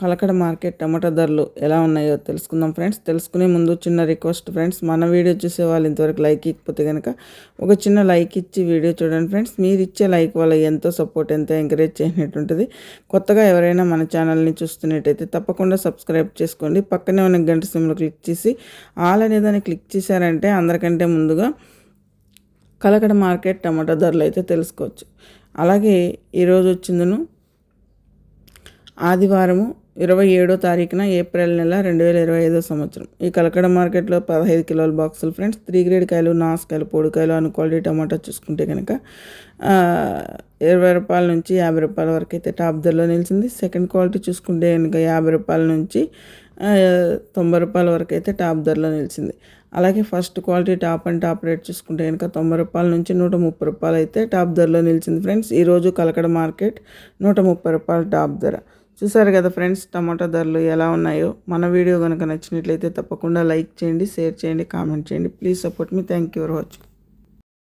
Kalakada market టమాటా ధరలు ఎలా ఉన్నాయో తెలుసుకుందాం ఫ్రెండ్స్. తెలుసుకునే ముందు చిన్న రిక్వెస్ట్ ఫ్రెండ్స్ మన వీడియో చూసే వాళ్ళు ఇంతవరకు లైక్ ఇకపోతే కనుక ఒక చిన్న లైక్ ఇచ్చి వీడియో చూడండి ఫ్రెండ్స్. మీరు ఇచ్చే లైక్ వల్ల ఎంతో సపోర్ట్ ఎంతో ఎంకరేజ్ చేసినట్టుంటుంది. కొత్తగా ఎవరైనా మన ఛానల్ని చూస్తున్నట్టయితే తప్పకుండా సబ్స్క్రైబ్ చేసుకోండి. పక్కనే ఉన్న గంట సిమ్లో క్లిక్ చేసి ఆల్ అనేదాన్ని క్లిక్ చేశారంటే అందరికంటే ముందుగా కలకడ మార్కెట్ టమాటా ధరలు అయితే తెలుసుకోవచ్చు. అలాగే ఈరోజు వచ్చిందను ఆదివారము ఇరవై ఏడో తారీఖున ఏప్రిల్ నెల రెండు వేల ఇరవై ఐదో సంవత్సరం. ఈ కలకడ మార్కెట్లో పదహైదు కిలోల బాక్సులు ఫ్రెండ్స్. త్రీ గ్రేడ్ కాయలు నాసుకాయలు పొడికాయలు అను క్వాలిటీ టమాటా చూసుకుంటే కనుక ఇరవై రూపాయల నుంచి యాభై రూపాయల వరకు అయితే టాప్ ధరలో నిలిచింది. సెకండ్ క్వాలిటీ చూసుకుంటే కనుక యాభై రూపాయల నుంచి తొంభై రూపాయల వరకు అయితే టాప్ ధరలో నిలిచింది. అలాగే first quality top and top rate చూసుకుంటే కనుక తొంభై రూపాయల నుంచి నూట ముప్పై రూపాయలు అయితే టాప్ ధరలో నిలిచింది ఫ్రెండ్స్. ఈరోజు కలకడ మార్కెట్ నూట ముప్పై రూపాయల టాప్ ధర. చూసారు కదా ఫ్రెండ్స్ టమాటా ధరలు ఎలా ఉన్నాయో? మన వీడియో కనుక నచ్చినట్లయితే తప్పకుండా లైక్ చేయండి షేర్ చేయండి కామెంట్ చేయండి. Please support me. Thank you for watching.